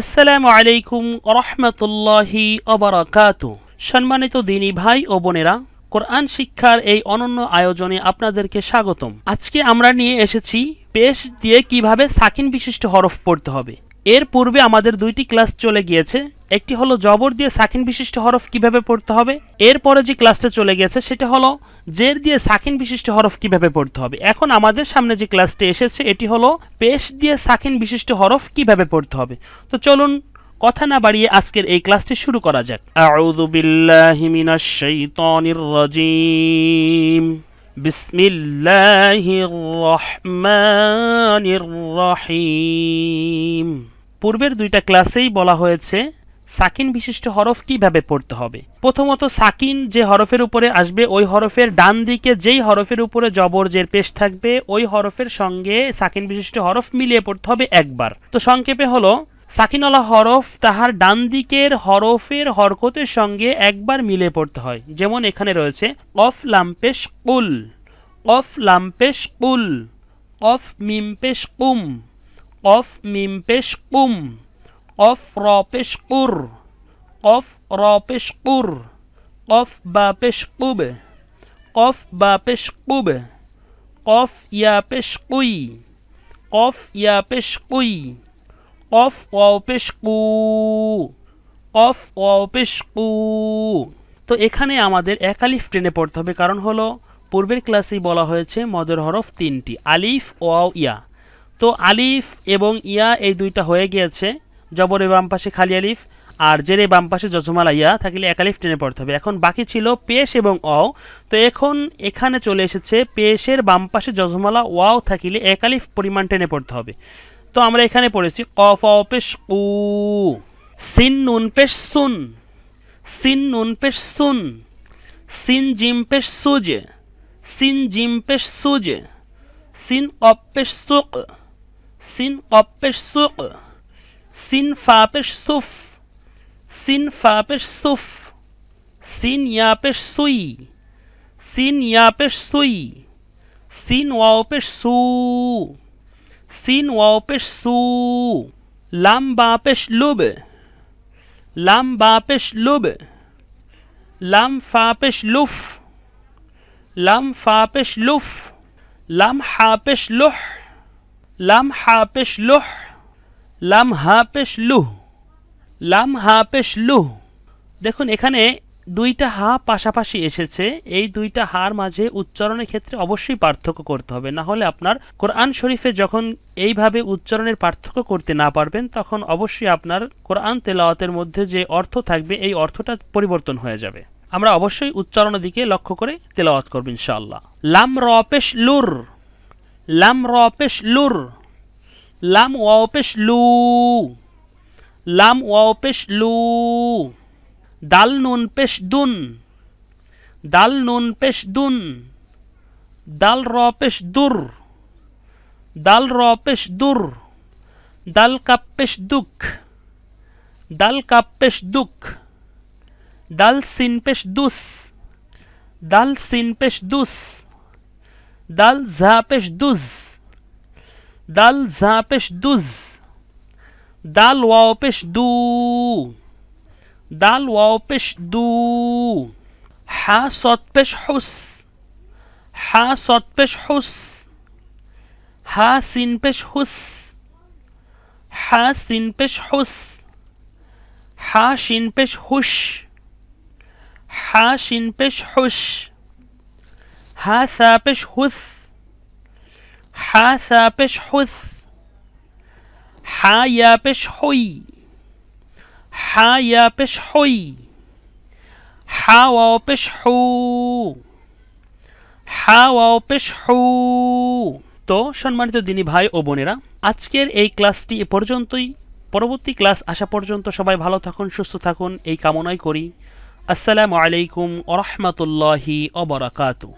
আসসালামু আলাইকুম রহমতুল্লাহি অবরাকাত সম্মানিত দিনী ভাই ও বোনেরা, কোরআন শিক্ষার এই অনন্য আয়োজনে আপনাদেরকে স্বাগতম। আজকে আমরা নিয়ে এসেছি পেশ দিয়ে কীভাবে সাকিন বিশিষ্ট হরফ পড়তে হবে। এর পূর্বে আমাদের দুইটি ক্লাস চলে গিয়েছে। একটি হলো জবর দিয়ে সাকিন বিশিষ্ট হরফ কীভাবে পড়তে হবে? এরপরে যে ক্লাসটা চলে গেছে সেটা হলো জের দিয়ে সাকিন বিশিষ্ট হরফ কীভাবে পড়তে হবে? এখন আমাদের সামনে যে ক্লাসটি এসেছে, এটি হলো পেশ দিয়ে সাকিন বিশিষ্ট হরফ কীভাবে পড়তে হবে? তো চলুন কথা না বাড়িয়ে আজকের এই ক্লাসটি শুরু করা যাক। আউযু বিল্লাহি মিনাশ শাইতানির রাজিম। বিসমিল্লাহির রহমানির রহিম। পূর্বের দুইটা ক্লাসেই বলা হয়েছে, সাকিন বিশিষ্ট হরফ কীভাবে পড়তে হবে? প্রথমত সাকিন যে হরফের উপরে আসবে, ওই হরফের ডান দিকে যেই হরফের উপরে জবর জের পেশ থাকবে, ওই হরফের সঙ্গে সাকিন বিশিষ্ট হরফ মিলিয়ে পড়তে হবে একবার। তো সংক্ষেপে হলো, সাকিনওয়ালা হরফ তাহার ডান দিকের হরফের হরকতের সঙ্গে একবার মিলে পড়তে হয়। যেমন এখানে রয়েছে, অফ লাম্পেশ কুল, অফ লাম্পেশ কুল, অফ মিমপেশ কুম। অফ মিমপেশ কুম অফ রপেশ কুর অফ রপেশ কুর অফ বাপেশ কুব অফ বাপেশ কুব অফ ইয়াপেশ কুই অফ ইয়াপেশ কুই অফ ওয়াওপেশ কু অফ ওয়াওপেশ কু তো এখানে আমাদের একালিফ টেনে পড়তে হবে। কারণ হলো, পূর্বের ক্লাসেই বলা হয়েছে মদের হরফ তিনটি। আলিফ, ওয়াও, ইয়া। তো আলিফ এবং ইয়া এই দুইটা হয়ে গিয়েছে। জবরের বাম পাশে খালি আলিফ আর জেরে বাম পাশে যজমালা ইয়া। থাকলে একালিফ টেনে পড়তে হবে। এখন বাকি ছিল পেশ এবং অও তো এখন এখানে চলে এসেছে পেশের বাম পাশে যজমালা ওয়াও থাকিলে একালিফ পরিমাণ টেনে পড়তে হবে। তো আমরা এখানে পড়েছি কফ অ পেশ উ। সিন নুন পেশ সুন। সিন নুন পেশ সুন। সিন জিম পেশ সুজ। সিন জিম পেশ সুজ। সিন অপ পেশ সুক। সিন অপ পেশ সুক সিন ফা পেশ সুফ সিন ফা পেশ সুফ সিন ইয়া পেশ সুই সিন ইয়া পেশ সুই সিন ওয়াও পেশ সু সিন ওয়াও পেশ সু লাম বা পেশ লুব লাম হা পেশ লুহ লাম হা পেশ লুহ লাম হা পেশ লুহ দেখুন, এখানে দুইটা হা পাশাপাশি এসেছে। এই দুইটা হার মাঝে উচ্চারণের ক্ষেত্রে অবশ্যই পার্থক্য করতে হবে। না হলে আপনার কোরআন শরীফে যখন এইভাবে উচ্চারণের পার্থক্য করতে না পারবেন, তখন অবশ্যই আপনার কোরআন তেলাওয়াতের মধ্যে যে অর্থ থাকবে, এই অর্থটা পরিবর্তন হয়ে যাবে। আমরা অবশ্যই উচ্চারণের দিকে লক্ষ্য করে তেলাওয়াত করব ইনশাআল্লাহ। লাম রপেশ লুর লাম রপেশ লুর লাম ওয়াপেশ লু লাম ওয়াপেশ লু দাল নুন পেশ দুন দাল নুন পেশ দুন দাল র পেশ দুর দাল র পেশ দুর দাল কাপ দুঃখ দাল কাপ পেশ দুঃখ দাল সিন দুস দাল সিন পেশ দুস দাল ঝা পেশ দুজ দাল ঝা পেশ দুজ দাল ওয়াও পেশ দু দাল ওয়াও পেশ দু হা সৎ পেশ হুস হা সৎ পেশ হুস হা সিন পেশ হুস হা সিন পেশ হুস হা শিন পেশ হুস হা শিন পেশ হুস হা সা পেশ হুস হা সা পেশ হুস হা ইয়া পেশ হুই হা ইয়া পেশ হুই হা ওয়াও পেশ হু হা ওয়াও পেশ হু। তো সম্মানিত দিনী ভাই ও বোনেরা, আজকের এই ক্লাসটি এ পর্যন্তই। পরবর্তী ক্লাস আসা পর্যন্ত সবাই ভালো থাকুন, সুস্থ থাকুন, এই কামনাই করি। আসসালামু আলাইকুম ওরহমতুল্লাহি অবরাকাতু